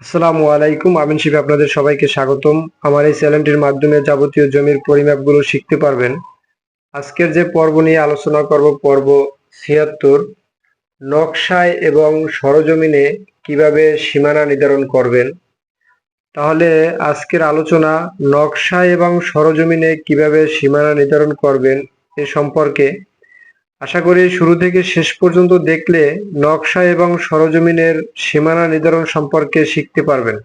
আসসালামু আলাইকুম, আমিন শিব আপনাদের সবাইকে স্বাগতম। আমার এই চ্যানেলটির মাধ্যমে যাবতীয় জমির পরিমাপগুলো শিখতে পারবেন। আজকের যে পর্ব নিয়ে আলোচনা করব, পর্ব ছিয়াত্তর, নকশায় এবং সরজমিনে কীভাবে সীমানা নির্ধারণ করবেন। তাহলে আজকের আলোচনা নকশায় এবং সরজমিনে কীভাবে সীমানা নির্ধারণ করবেন এ সম্পর্কে। আশা করি শুরু থেকে শেষ পর্যন্ত দেখলে নকশা এবং সরজমিনের সীমানা নির্ধারণ সম্পর্কে শিখতে পারবেন।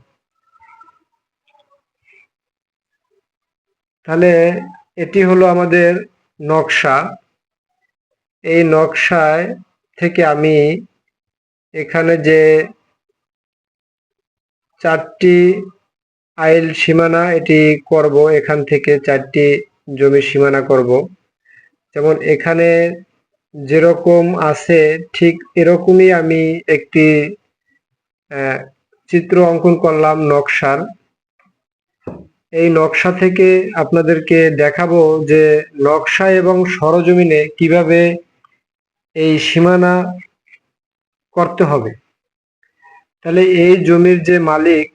তাহলে এটি হলো আমাদের নকশা। এই নকশায় থেকে আমি এখানে যে চারটি আইল সীমানা, এটি করব। এখান থেকে চারটি জমির সীমানা করব। যেমন এখানে যেরকম আছে, ঠিক এরকমই আমি একটি চিত্র অঙ্কন করলাম নকশার। এই নকশা থেকে আপনাদেরকে দেখাবো যে নকশা এবং সরজমিনে কীভাবে এই সীমানা করতে হবে। তাহলে এই জমির যে মালিক,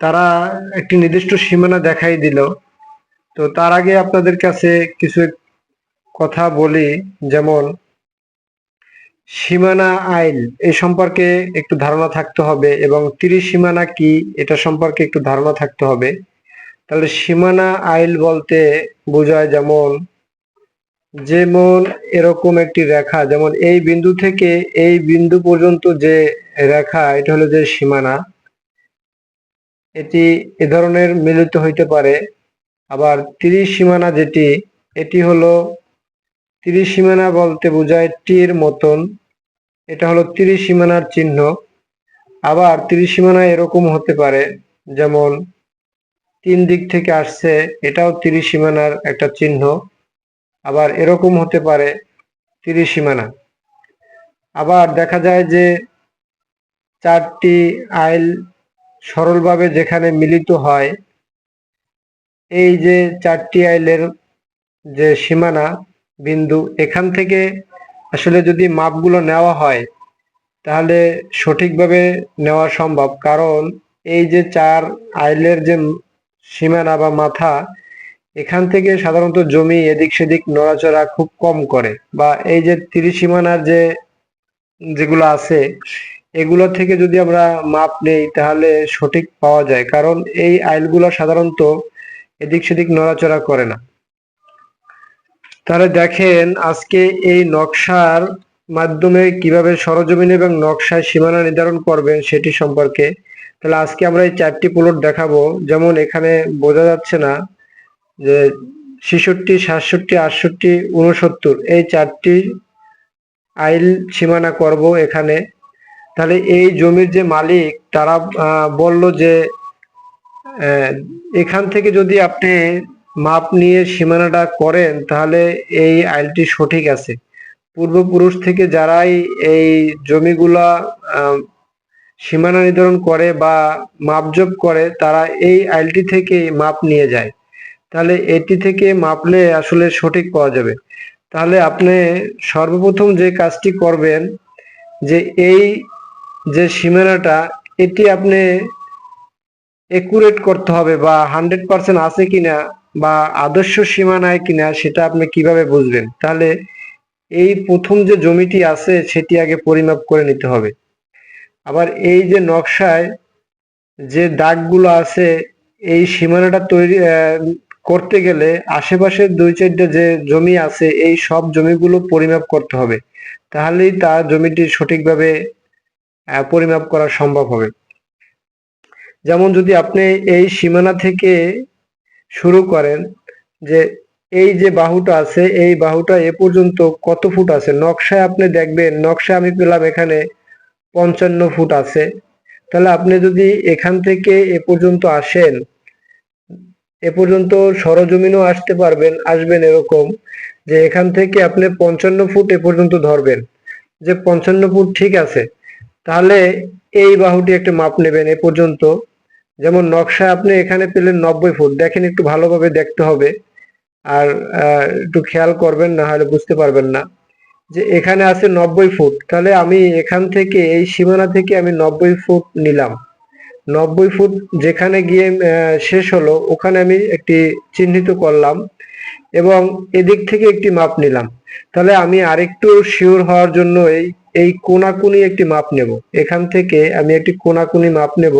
তারা একটি নির্দিষ্ট সীমানা দেখাই দিল। তো তার আগে আপনাদের কাছে কিছু কথা বলি, যেমন, সীমানা আইন এ সম্পর্কে একটু ধারণা থাকতে হবে এবং তিরিশ সীমানা কি, এটা সম্পর্কে একটু ধারণা থাকতে হবে। তাহলে সীমানা আইল বলতে বোঝায় যেমন যেমন এরকম একটি রেখা, যেমন এই বিন্দু থেকে এই বিন্দু পর্যন্ত যে রেখা, এটা হলো যে সীমানা। এটি এ ধরনের মিলিত হইতে পারে। আবার তিরিশ সীমানা যেটি, এটি হলো তিরিশ সীমানা বলতে বোঝায় টির মতন। এটা হলো তিরিশ সীমানার চিহ্ন। আবার তিরিশ সীমানা এরকম হতে পারে, যেমন তিন দিক থেকে আসছে, এটাও তিরিশ সীমানার একটা চিহ্ন। আবার এরকম হতে পারে তিরিশ সীমানা আবার দেখা যায় যে চারটি আইল সরলভাবে যেখানে মিলিত হয়, এই যে চারটি আইলের যে সীমানা বিন্দু, এখান থেকে আসলে যদি মাপগুলো নেওয়া হয়, তাহলে সঠিকভাবে নেওয়া সম্ভব। কারণ এই যে চার আইলের যে সীমানা বা মাথা, এখান থেকে সাধারণত জমি এদিক সেদিক নড়াচড়া খুব কম করে বা এই যে তিরিশ সীমানার যে যেগুলো আছে, এগুলো থেকে যদি আমরা মাপ নেই, তাহলে সঠিক পাওয়া যায়। কারণ এই আইলগুলো সাধারণত এদিক সেদিক নড়াচড়া করে না। তাহলে দেখেন আজকে এই নকশার মাধ্যমে কীভাবে সরজমিন এবং নকশায় সীমানা নির্ধারণ করবেন সেটি সম্পর্কে। তাহলে আজকে আমরা এই চারটি প্লট দেখাবো। যেমন এখানে বোঝা যাচ্ছে না যে ছেষট্টি, সাতষট্টি, আটষট্টি উনসত্তর এই চারটি আইল সীমানা করব এখানে। তাহলে এই জমির যে মালিক, তারা বলল যে এখান থেকে যদি আপনি মাপ নিয়ে সীমানাটা করেন, তাহলে এই আইলটি সঠিক আছে। পূর্বপুরুষ থেকে যারাই এই জমিগুলা সীমানা নির্ধারণ করে বা মাপজোপ করে, তারা এই আইলটি থেকে মাপ নিয়ে যায়। তাহলে এটি থেকে মাপলে আসলে সঠিক পাওয়া যাবে। তাহলে আপনি সর্বপ্রথম যে কাজটি করবেন, যে এই যে সীমানাটা, এটি আপনি একুরেট করতে হবে বা হান্ড্রেড পার্সেন্ট আছে কিনা বা আদর্শ সীমানায় কিনা সেটা আপনি কীভাবে বুঝবেন? তাহলে এই প্রথম যে জমিটি আছে সেটি আগে পরিমাপ করে নিতে হবে। আবার এই যে নকশায় যে দাগগুলো আছে, এই সীমানাটা তৈরি করতে গেলে আশেপাশের দুই চারটা যে জমি আছে, এই সব জমিগুলো পরিমাপ করতে হবে। তাহলেই তার জমিটি সঠিকভাবে পরিমাপ করা সম্ভব হবে। যেমন যদি আপনি এই সীমানা থেকে শুরু করেন যে এই যে বাহুটা আছে, এই বাহুটা এ পর্যন্ত কত ফুট আছে? নকশায় আপনি দেখবেন নকশা আমি পেলাম এখানে পঞ্চান্ন ফুট আছে। তাহলে আপনি যদি এখান থেকে এ পর্যন্ত আসেন, এ পর্যন্ত সরজমিনও আসতে পারবেন, আসবেন এরকম যে এখান থেকে আপনি পঞ্চান্ন ফুট এ পর্যন্ত ধরবেন। যে পঞ্চান্ন ফুট ঠিক আছে, তাহলে এই বাহুটি একটা মাপ নেবেন এ পর্যন্ত। যেমন নকশা আপনি এখানে পেলেন নব্বই ফুট, দেখেন একটু ভালোভাবে দেখতে হবে। আর একটু খেয়াল করবেন, না হলে বুঝতে পারবেন না। যে এখানে আছে নব্বই ফুট, তাহলে আমি এখান থেকে, এই সীমানা থেকে আমি নব্বই ফুট নিলাম। নব্বই ফুট যেখানে গিয়ে শেষ হলো, ওখানে আমি একটি চিহ্নিত করলাম এবং এদিক থেকে একটি মাপ নিলাম। তাহলে আমি আরেকটু শিওর হওয়ার জন্য এই এই কোনাকুনি একটি মাপ নেব। এখান থেকে আমি একটি কোনাকুনি মাপ নেব।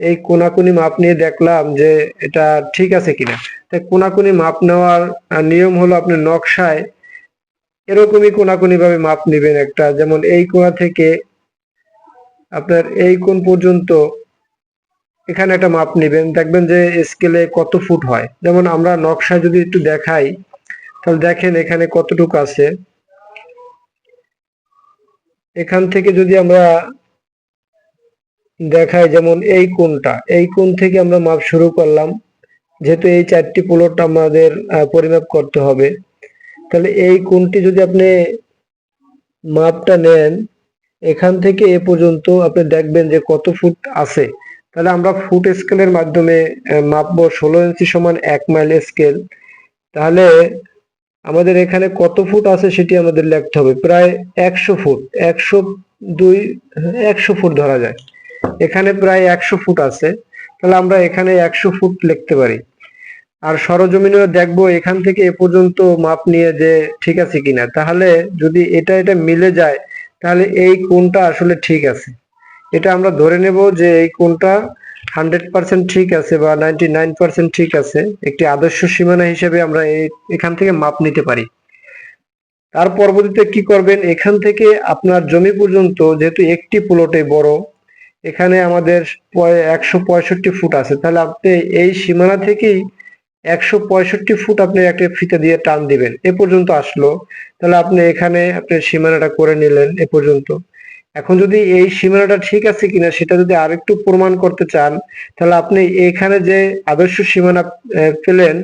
এই কোনাকুনি মাপ নিয়ে দেখলাম যে এটা ঠিক আছে কিনা। তাই কোনাকুনি মাপ নেওয়ার নিয়ম হলো আপনি নকশায় এরকমই কোনাকুনি ভাবে মাপ নেবেন একটা। যেমন এই কোণা থেকে আপনার এই কোন পর্যন্ত এখানে একটা মাপ নেবেন। দেখবেন যে স্কেলে কত ফুট হয়। যেমন আমরা নকশায় যদি একটু দেখাই, তাহলে দেখেন এখানে কতটুকু আছে। এখান থেকে যদি আমরা দেখাই যেমন এই কোণটা। এই কোণ থেকে আমরা মাপ শুরু করলাম। যেহেতু এই চারটি প্লট আমাদের পরিমাপ করতে হবে। তাহলে এই কোণটি যদি আপনি মাপটা নেন, এখান থেকে এ পর্যন্ত আপনি দেখবেন যে কত ফুট আছে। তাহলে আমরা ফুট স্কেলের মাধ্যমে মাপবো ষোলো ইঞ্চি সমান এক মাইল স্কেল। তাহলে আমাদের এখানে কত ফুট আছে সেটি আমাদের লিখতে হবে। প্রায় একশো ফুট, একশো দুই, একশো ফুট ধরা যায়। এখানে প্রায় একশো ফুট আছে। তাহলে আমরা এখানে একশো ফুট লিখতে পারি। আর সরজমিনেও দেখব এখান থেকে এ পর্যন্ত মাপ নিয়ে যে ঠিক আছে কিনা। তাহলে যদি এটা এটা মিলে যায়, তাহলে এই কোণটা আসলে ঠিক আছে। এটা আমরা ধরে নেব যে এই কোণটা হান্ড্রেড পার্সেন্ট ঠিক আছে বা নাইনটি নাইন পার্সেন্ট ঠিক আছে। একটি আদর্শ সীমানা হিসেবে আমরা এখান থেকে মাপ নিতে পারি। তার পরবর্তীতে কি করবেন? এখান থেকে আপনার জমি পর্যন্ত যেহেতু একটি প্লটে বড় এখানে আমাদের একশো পঁয়ষট্টি ফুট আছে। তাহলে আপনি এই সীমানা থেকেই একশো পঁয়ষট্টি ফুট আপনি একটা ফিতে দিয়ে টান দিবেন। এ পর্যন্ত আসলো। তাহলে আপনি এখানে আপনি সীমানাটা করে নিলেন এ পর্যন্ত। এখন যদি এই সীমানাটা ঠিক আছে কিনা সেটা যদি আরেকটু প্রমাণ করতে চান, তাহলে আপনি এখানে যে আদর্শ সীমানা পেলেন,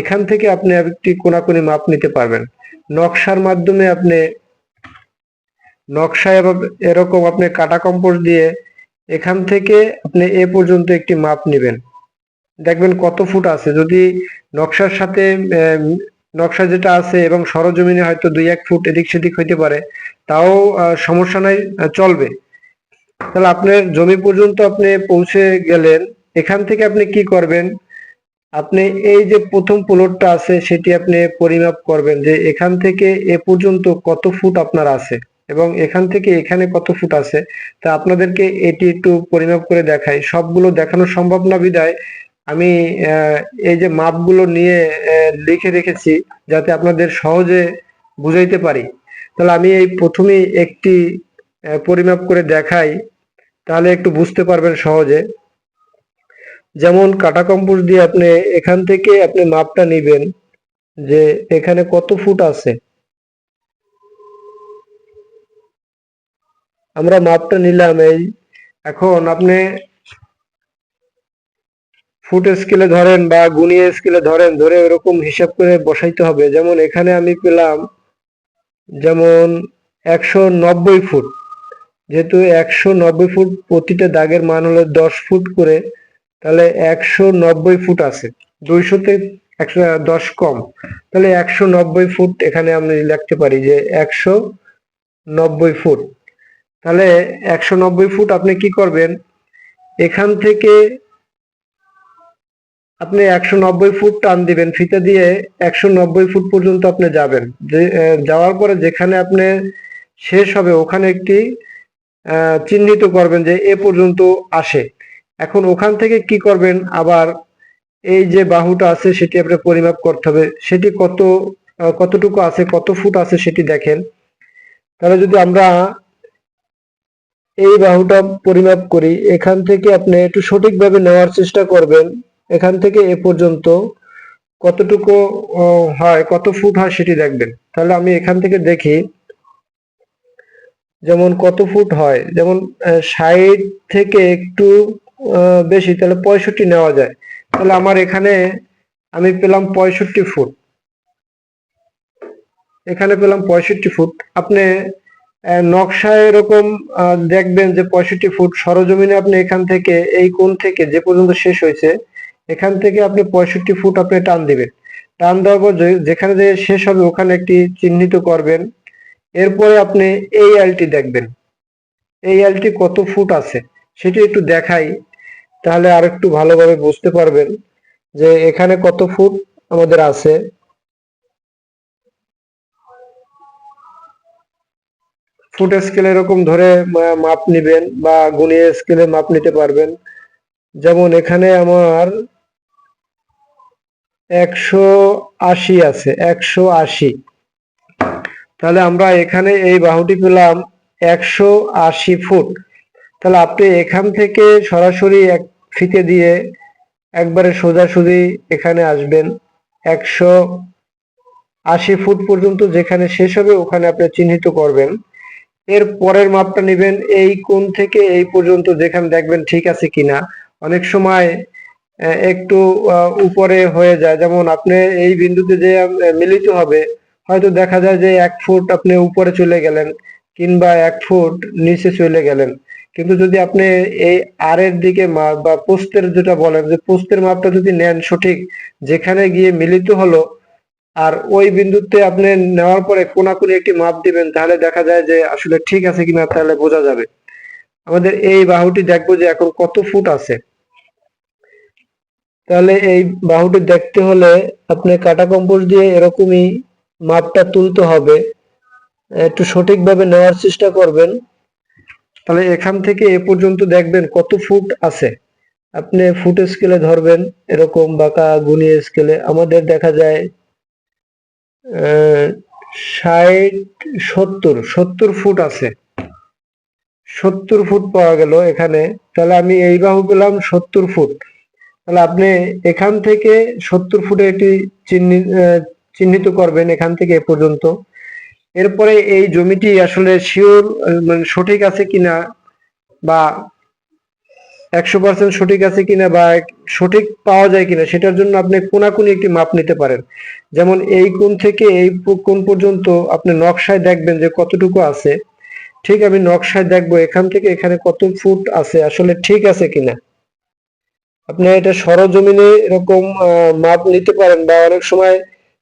এখান থেকে আপনি একটি কোনাকুনি মাপ নিতে পারবেন। নকশার মাধ্যমে আপনি নকশা এরকম আপনি কাটা কম্পোজ দিয়ে এখান থেকে আপনি এ পর্যন্ত একটি মাপ নেবেন। দেখবেন কত ফুট আছে। যদি নকশার সাথে নকশা যেটা আছে এবং সরজমিনে হয়তো দুই এক ফুট এদিক সেদিক হইতে পারে, তাও সমস্যা নাই চলবে। তাহলে আপনার জমি পর্যন্ত আপনি পৌঁছে গেলেন, এখান থেকে আপনি কি করবেন? আপনি এই যে প্রথম প্লটটা আছে, সেটি আপনি পরিমাপ করবেন যে এখান থেকে এ পর্যন্ত কত ফুট আপনার আছে। এবং এখান থেকে এখানে কত ফুট আছে, তা আপনাদেরকে এটি একটু পরিমাপ করে দেখাই। সবগুলো দেখানো সম্ভব না বিদায় আমি এই যে মাপগুলো নিয়ে লিখে রেখেছি যাতে আপনাদের সহজে বুঝাইতে পারি। তাহলে আমি এই প্রথমেই একটি পরিমাপ করে দেখাই, তাহলে একটু বুঝতে পারবেন সহজে। যেমন কাটা কম্পোজ দিয়ে আপনি এখান থেকে আপনি মাপটা নেবেন যে এখানে কত ফুট আছে। আমরা মাপটা নিলাম এই, এখন আপনি ফুট স্কেলে ধরেন বা গুণিয়ে স্কেলে ধরেন, ধরে ওরকম হিসাব করে বসাইতে হবে। যেমন এখানে আমি পেলাম, যেমন একশো নব্বই ফুট যেহেতু একশো নব্বই ফুট প্রতিটা দাগের মান হলো দশ ফুট করে, তাহলে একশো নব্বই ফুট আছে। দুইশোতে একশো, দশ কম। তাহলে একশো নব্বই ফুট এখানে আমি লিখতে পারি যে একশো নব্বই ফুট তাহলে একশো নব্বই ফুট আপনি কি করবেন? এখান থেকে আপনি একশো নব্বই ফুট টান দিবেন, ফিতে দিয়ে একশো নব্বই ফুট পর্যন্ত আপনি যাবেন। যাওয়ার পরে যেখানে আপনি শেষ হবে, ওখানে একটি চিহ্নিত করবেন যে এ পর্যন্ত আসে। এখন ওখান থেকে কি করবেন? আবার এই যে বাহুটা আছে, সেটি আপনি পরিমাপ করতে হবে। সেটি কত কতটুকু আছে, কত ফুট আছে, সেটি দেখেন। তাহলে যদি আমরা এই বাহুটা পরিমাপ করি। এখান থেকে আপনি একটু সঠিকভাবে নেওয়ার চেষ্টা করবেন। এখান থেকে এ পর্যন্ত কতটুকু হয়, কত ফুট হয় সেটি দেখবেন। তাহলে আমি এখান থেকে দেখি। যেমন কত ফুট হয়, যেমন ষাট থেকে একটু বেশি, তাহলে পঁয়ষট্টি নেওয়া যায়। তাহলে আমার এখানে আমি পেলাম পঁয়ষট্টি ফুট। এখানে পেলাম পঁয়ষট্টি ফুট। আপনি নকশায় এরকম দেখবেন যে পঁয়ষট্টি ফুট সরজমিনে আপনি এখান থেকে, এই কোণ থেকে যে পর্যন্ত শেষ হয়েছে, এখান থেকে আপনি পঁয়ষট্টি ফুট আপনি টান দিবেন। টান দেওয়ার পর যেখানে যে শেষ হবে, ওখানে একটি চিহ্নিত করবেন। এরপরে আপনি এই আলটি দেখবেন। এই আলটি কত ফুট আছে, সেটি একটু দেখাই, তাহলে আর একটু ভালোভাবে বুঝতে পারবেন যে এখানে কত ফুট আমাদের আছে। ফুট স্কেল এরকম ধরে মাপ নিবেন বা গুণিয়ে স্কেলে মাপ নিতে পারবেন। যেমন এখানে আমার একশো আশি আছে, একশো আশি। তাহলে আমরা এখানে এই বাহুটি পেলাম একশো আশি ফুট। তাহলে আপনি এখান থেকে সরাসরি এক ফিতে দিয়ে একবারে সোজাসুজি এখানে আসবেন। একশো আশি ফুট পর্যন্ত যেখানে শেষ হবে ওখানে আপনি চিহ্নিত করবেন। এর পরের মাপটা নেবেন এই কোণ থেকে এই পর্যন্ত যেখানে দেখবেন ঠিক আছে কিনা। অনেক সময় একটু উপরে হয়ে যায়। যেমন আপনি এই বিন্দুতে যে মিলিত হবে, হয়তো দেখা যায় যে এক ফুট আপনি উপরে চলে গেলেন কিংবা এক ফুট নিচে চলে গেলেন। কিন্তু যদি আপনি এই আর এর দিকে মাপ বা পোস্তের যেটা বলেন, যে পোস্তের মাপটা যদি নেন সঠিক, যেখানে গিয়ে মিলিত হলো আর ওই বিন্দুতে আপনি নেওয়ার পরে কোনাকুনি একটি মাপ দিবেন, তাহলে দেখা যায় যে আসলে ঠিক আছে কিনা তাহলে বোঝা যাবে। আমাদের এই বাহুটি দেখব যে এখন কত ফুট আছে। তাহলে এই বাহুটি দেখতে হলে আপনি কাটা কম্পোজ দিয়ে এরকমই মাপটা তুলতে হবে। একটু সঠিকভাবে নেওয়ার চেষ্টা করবেন। তাহলে এখান থেকে এ পর্যন্ত দেখবেন কত ফুট আছে। আপনি ফুট স্কেলে ধরবেন, এরকম বাঁকা গুনিয়ে স্কেলে। আমাদের দেখা যায় ষাট, সত্তর সত্তর ফুট আছে। সত্তর ফুট পাওয়া গেল এখানে। তাহলে আমি এই বাহু পেলাম সত্তর ফুট। তাহলে আপনি এখান থেকে সত্তর ফুটে একটি চিহ্নি- চিহ্নিত করবেন এখান থেকে এ পর্যন্ত। এরপরে এই জমিটি আসলে শিওর মানে সঠিক আছে কিনা বা একশো পার্সেন্ট সঠিক আছে কিনা বা সঠিক পাওয়া যায় কিনা, সেটার জন্য আপনি কোনাকুনি একটি মাপ নিতে পারেন। যেমন এই কোণ থেকে এই কোণ পর্যন্ত আপনি নকশায় দেখবেন যে কতটুকু আছে। ঠিক আমি নকশায় দেখব এখান থেকে এখানে কত ফুট আছে, আসলে ঠিক আছে কিনা। আপনি এটা সরজমিনে এরকম মাপ নিতে পারেন বা অনেক সময়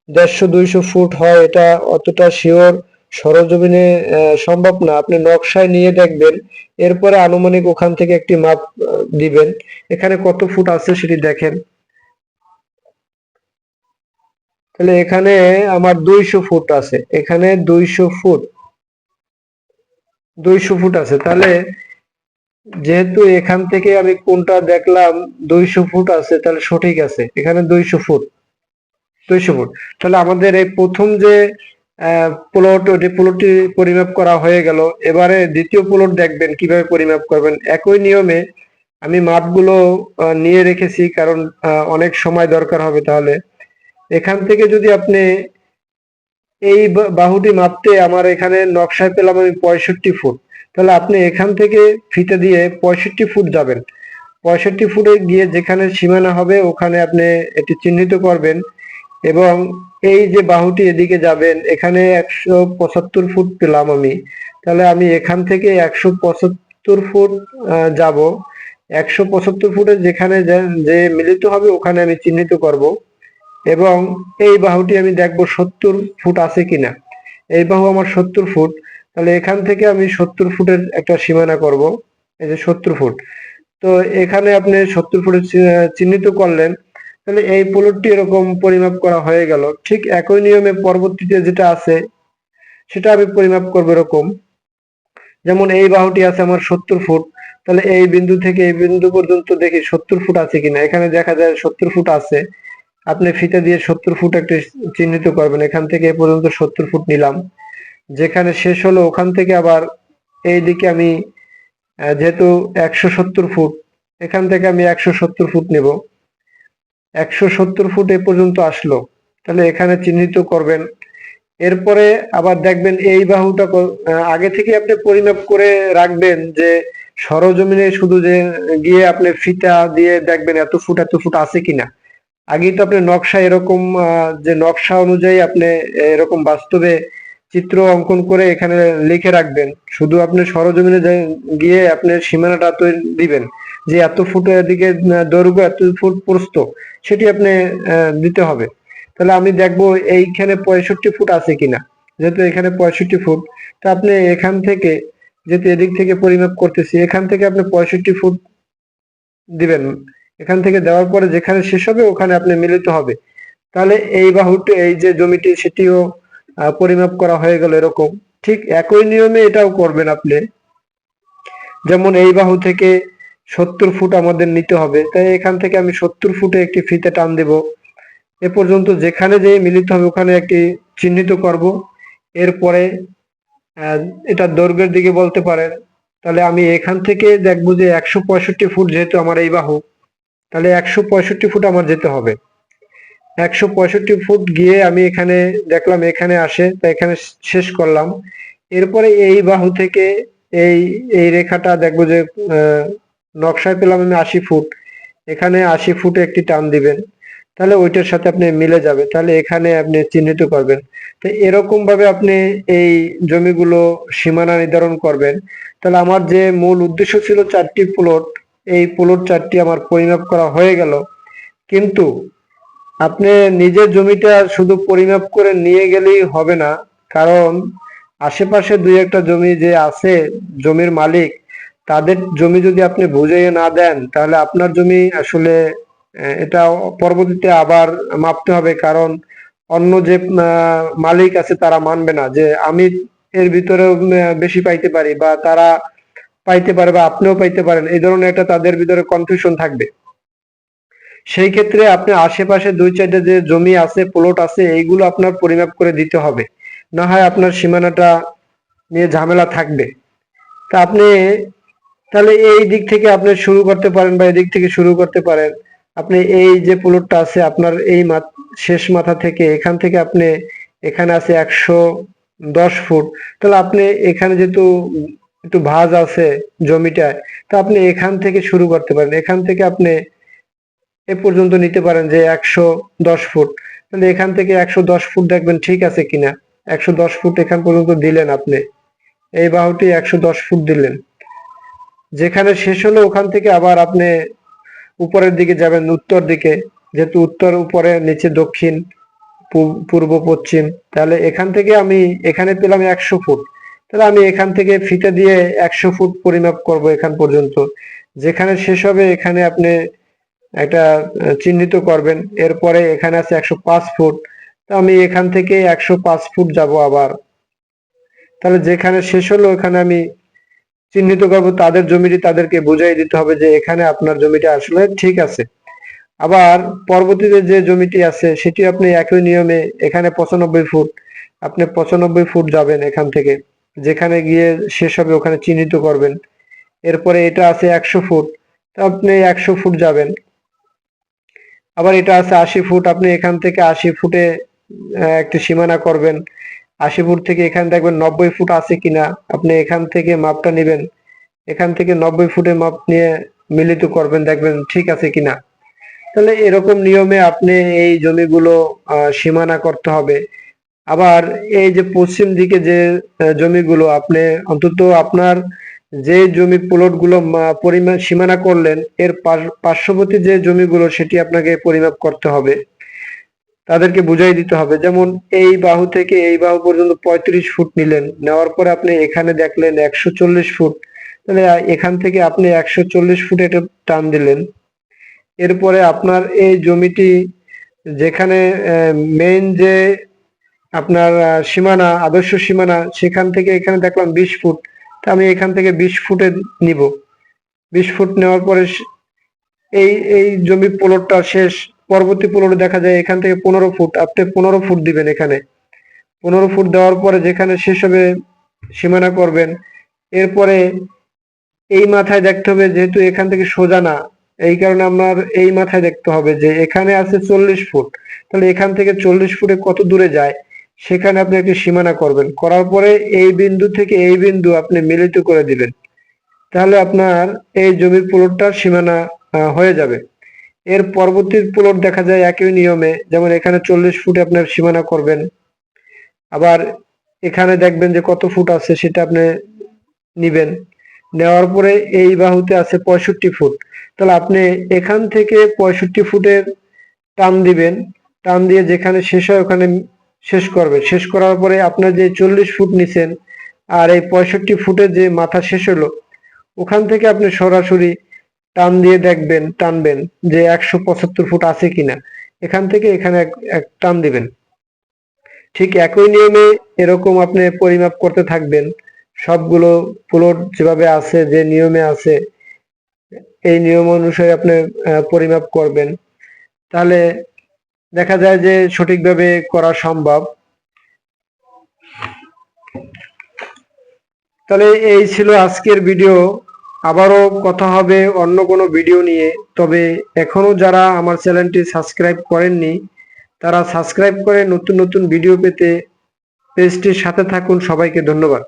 দেড়শো, দুইশো ফুট হয়, এটা অতটা শিওর সরজমিনে সম্ভব না। আপনি নকশায় নিয়ে দেখবেন, এরপরে আনুমানিক ওখান থেকে একটি মাপ দিবেন। এখানে কত ফুট আছে সেটি দেখেন। তাহলে এখানে আমার দুইশো ফুট আছে। এখানে দুইশো ফুট। দুইশো ফুট আছে। তাহলে যেহেতু এখান থেকে আমি কোনটা দেখলাম দুইশো ফুট আছে, তাহলে সঠিক আছে। এখানে দুইশো ফুট। দুইশো ফুট। তাহলে আমাদের এই প্রথম যে প্লট ওটি প্লটটি পরিমাপ করা হয়ে গেল। এবারে দ্বিতীয় প্লট দেখবেন, কীভাবে পরিমাপ করবেন। একই নিয়মে আমি মাপগুলো নিয়ে রেখেছি, কারণ অনেক সময় দরকার হবে তাহলে। এখান থেকে যদি আপনি এই বাহুটি মাপতে আমার এখানে নকশায় পেলাম আমি পঁয়ষট্টি ফুট, তাহলে আপনি এখান থেকে ফিতে দিয়ে পঁয়ষট্টি ফুট যাবেন। পঁয়ষট্টি ফুটে গিয়ে যেখানে সীমানা হবে ওখানে আপনি এটি চিহ্নিত করবেন এবং এই যে বাহুটি এদিকে যাবেন, এখানে একশো পঁচাত্তর ফুট পেলাম আমি, তাহলে আমি এখান থেকে একশো পঁচাত্তর ফুট যাব। একশো পঁচাত্তর ফুটে যেখানে যে- মিলিত হবে ওখানে আমি চিহ্নিত করব। এবং এই বাহুটি আমি দেখব সত্তর ফুট আছে কিনা। এই বাহু আমার সত্তর ফুট, তাহলে এখান থেকে আমি সত্তর ফুটের একটা সীমানা করব, এই যে সত্তর ফুট। তো এখানে আপনি সত্তর ফুটের চিহ্নিত করলেন, তাহলে এই প্লটটি এরকম পরিমাপ করা হয়ে গেল। ঠিক একই নিয়মে পরবর্তীতে যেটা আছে, সেটা আমি পরিমাপ করব এরকম। যেমন এই বাহুটি আছে আমার সত্তর ফুট, তাহলে এই বিন্দু থেকে এই বিন্দু পর্যন্ত দেখি সত্তর ফুট আছে কিনা। এখানে দেখা যায় সত্তর ফুট আছে। আপনি ফিতে দিয়ে সত্তর ফুট একটি চিহ্নিত করবেন। এখান থেকে এ পর্যন্ত সত্তর ফুট নিলাম। যেখানে শেষ হলো, ওখান থেকে আবার এই দিকে আমি যেহেতু একশো সত্তর ফুট, এখান থেকে আমি একশো সত্তর ফুট নেব। একশো সত্তর ফুট এ পর্যন্ত আসলো। তাহলে এখানে চিহ্নিত করবেন। এরপরে আবার দেখবেন এই বাহুটা আগে থেকে আপনি পরিমাপ করে রাখবেন যে সরজমিনে শুধু যে গিয়ে আপনি ফিতা দিয়ে দেখবেন এত ফুট এত ফুট আছে কিনা। আগেই তো আপনি নকশা এরকম যে নকশা অনুযায়ী আপনি এরকম বাস্তবে চিত্র অঙ্কন করে এখানে লিখে রাখবেন। শুধু আপনি সরজমিনে গিয়ে আপনি সীমানাটা তৈরি দিবেন যে এত ফুট এদিকে দৈর্ঘ্য, এত ফুট প্রস্ত সেটি আপনি দিতে হবে। তাহলে আমি দেখব এইখানে পঁয়ষট্টি ফুট আছে কিনা। যেহেতু এখানে পঁয়ষট্টি ফুট, তো আপনি এখান থেকে যেহেতু এদিক থেকে পরিমাপ করতেছি, এখান থেকে আপনি পঁয়ষট্টি ফুট দিবেন। এখান থেকে দেওয়ার পরে যেখানে শেষ হবে, ওখানে আপনি মিলিত হবে। তাহলে এই বাহুটি, এই যে জমিটি, সেটিও পরিমাপ করা হয়ে গেল এরকম। ঠিক একই নিয়মে এটাও করবেন আপনি। যেমন এই বাহু থেকে সত্তর ফুট আমাদের নিতে হবে। তাই এখান থেকে আমি সত্তর ফুটে একটি ফিতে টান দেব। এ পর্যন্ত যেখানে যে মিলিত হবে, ওখানে একটি চিহ্নিত করব। এরপরে এটা দৈর্ঘ্যের দিকে বলতে পারেন। তাহলে আমি এখান থেকে দেখব যে একশো পঁয়ষট্টি ফুট যেহেতু আমার এই বাহু তাহলে একশো পঁয়ষট্টি ফুট আমার যেতে হবে। একশো পঁয়ষট্টি ফুট গিয়ে আমি এখানে দেখলাম এখানে আসে, তা এখানে শেষ করলাম। এরপরে এই বাহু থেকে এই এই রেখাটা দেখব যে নকশায় পেলাম আমি আশি ফুট। এখানে আশি ফুটে একটি টান দিবেন। তাহলে ওইটার সাথে আপনি মিলে যাবে। তাহলে এখানে আপনি চিহ্নিত করবেন। তো এরকম ভাবে আপনি এই জমিগুলো সীমানা নির্ধারণ করবেন। তাহলে আমার যে মূল উদ্দেশ্য ছিল চারটি প্লট এই প্লট চারটি আমার পরিমাপ করা হয়ে গেল। কিন্তু আপনি নিজের জমিটা শুধু পরিমাপ করে নিয়ে গেলেই হবে না, কারণ আশেপাশে দুই একটা জমি যে আছে, জমির মালিক, তাদের জমি যদি আপনি বুঝিয়ে না দেন, তাহলে আপনার জমি আসলে এটা পরবর্তীতে আবার মাপতে হবে, কারণ অন্য যে মালিক আছে তারা মানবে না যে আমি এর ভিতরে বেশি পাইতে পারি বা তারা পাইতে পারে বা আপনিও পাইতে পারেন, এই ধরনের একটা তাদের ভিতরে কনফিউশন থাকবে। সেই ক্ষেত্রে আপনি আশেপাশে দুই চারটে যে জমি আছে প্লট আছে, এইগুলো আপনার পরিমাপ করে দিতে হবে। না হয় আপনার সীমানাটা নিয়ে ঝামেলা থাকবে। তা আপনি তাহলে এই দিক থেকে আপনি শুরু করতে পারেন বা এদিক থেকে শুরু করতে পারেন। আপনি এই যে প্লটটা আছে, আপনার এই শেষ মাথা থেকে এখান থেকে আপনি এখানে আছে একশো দশ ফুট। তাহলে আপনি এখানে যেহেতু একটু ভাঁজ আছে জমিটায়, তো আপনি এখান থেকে শুরু করতে পারেন। এখান থেকে আপনি এ পর্যন্ত নিতে পারেন যে একশো দশ ফুট। তাহলে এখান থেকে একশো দশ ফুট দেখবেন ঠিক আছে কিনা। একশো দশ ফুট এখান পর্যন্ত দিলেন আপনি। এই বাহুটি একশো দশ ফুট দিলেন। যেখানে শেষ হলো ওখান থেকে আবার আপনি উপরের দিকে যাবেন, উত্তর দিকে। যেহেতু উত্তর উপরে, নিচে দক্ষিণ পূর্ব, পশ্চিম। তাহলে এখান থেকে আমি, এখানে পেলাম একশো ফুট। তাহলে আমি এখান থেকে ফিতে দিয়ে একশো ফুট পরিমাপ করব এখান পর্যন্ত। যেখানে শেষ হবে, এখানে আপনি একটা চিহ্নিত করবেন। এরপরে এখানে আছে একশো পাঁচ ফুট। তো আমি এখান থেকে একশো পাঁচ ফুট যাব আবার। তাহলে যেখানে শেষ হলো, ওখানে আমি চিহ্নিত করব। তাদের জমিটি তাদেরকে বুঝাই দিতে হবে যে এখানে আপনার জমিটা আসলে ঠিক আছে। আবার পরবর্তীতে যে জমিটি আছে, সেটি আপনি একই নিয়মে এখানে পঁচানব্বই ফুট, আপনি পঁচানব্বই ফুট যাবেন এখান থেকে। যেখানে গিয়ে শেষ হবে, ওখানে চিহ্নিত করবেন। এরপরে এটা আছে একশো ফুট আপনি একশো ফুট যাবেন। আবার এটা আছে আশি ফুট, আপনি এখান থেকে আশি ফুটে একটি সীমানা করবেন। আশি ফুট থেকে এখানে দেখবেন নব্বই ফুট আছে কিনা, আপনি এখান থেকে মাপটা নেবেন। এখান থেকে নব্বই ফুটের মাপ নিয়ে মিলিত করবেন, দেখবেন ঠিক আছে কিনা। তাহলে এরকম নিয়মে আপনি এই জমিগুলো সীমানা করতে হবে। আবার এই যে পশ্চিম দিকে যে জমিগুলো আপনি অন্তত আপনার যে জমি প্লটগুলো পরিমাণ সীমানা করলেন, এর পার্শ্ববর্তী যে জমিগুলো সেটি আপনাকে পরিমাপ করতে হবে। তাদেরকে বুঝাই দিতে হবে। যেমন এই বাহু থেকে এই বাহু পর্যন্ত পঁয়ত্রিশ ফুট নিলেন। নেওয়ার পরে আপনি এখানে দেখলেন একশো চল্লিশ ফুট। তাহলে এখান থেকে আপনি একশো চল্লিশ ফুট এটা টান দিলেন। এরপরে আপনার এই জমিটি যেখানে মেইন যে আপনার সীমানা, আদর্শ সীমানা, সেখান থেকে এখানে দেখলাম বিশ ফুট। তা আমি এখান থেকে বিশ ফুটে নিব। বিশ ফুট নেওয়ার পরে এই এই জমি প্লটটা শেষ। পরবর্তী প্লটে দেখা যায় এখান থেকে পনেরো ফুট আপনি পনেরো ফুট দিবেন এখানে। পনেরো ফুট দেওয়ার পরে যেখানে শেষ হবে সীমানা করবেন। এরপরে এই মাথায় দেখতে হবে যেহেতু এখান থেকে সোজা না, এই কারণে আমার এই মাথায় দেখতে হবে যে এখানে আছে চল্লিশ ফুট। তাহলে এখান থেকে চল্লিশ ফুটে কত দূরে যায়? সেখানে আপনি একটি সীমানা করবেন। করার পরে এই বিন্দু থেকে এই বিন্দু আপনি মিলিত করে দিবেন। তাহলে আপনার এই জমির প্লটটার সীমানা হয়ে যাবে। এর পরবর্তী প্লট দেখা যায় একই নিয়মে। যেমন এখানে চল্লিশ ফুট আপনার সীমানা করবেন। আবার এখানে দেখবেন যে কত ফুট আছে সেটা আপনি নিবেন। নেওয়ার পরে এই বাহুতে আছে পঁয়ষট্টি ফুট। তাহলে আপনি এখান থেকে পঁয়ষট্টি ফুটের টান দিবেন। টান দিয়ে যেখানে শেষ হয় ওখানে শেষ করবেন শেষ করার পরে আপনার যে চল্লিশ ফুট নিছেন আর এই পঁয়ষট্টি ফুটের যে মাথা শেষ হলো, ওখান থেকে আপনি সরাসরি টান দিয়ে দেখবেন, টানবেন যে একশো পঁচাত্তর ফুট আছে কিনা। এখান থেকে এখানে এক টান দিবেন। ঠিক একই নিয়মে এরকম আপনি পরিমাপ করতে থাকবেন। সবগুলো প্লট যেভাবে আছে, যে নিয়মে আছে, এই নিয়ম অনুসারে আপনি পরিমাপ করবেন। তাহলে দেখা যায় যে সঠিকভাবে করা সম্ভব। তাহলে এই ছিল আজকের ভিডিও। আবারও কথা হবে অন্য কোনো ভিডিও নিয়ে। তবে এখনও যারা আমার চ্যানেলটি সাবস্ক্রাইব করেননি, তারা সাবস্ক্রাইব করে নতুন নতুন ভিডিও পেতে পেজটির সাথে থাকুন। সবাইকে ধন্যবাদ।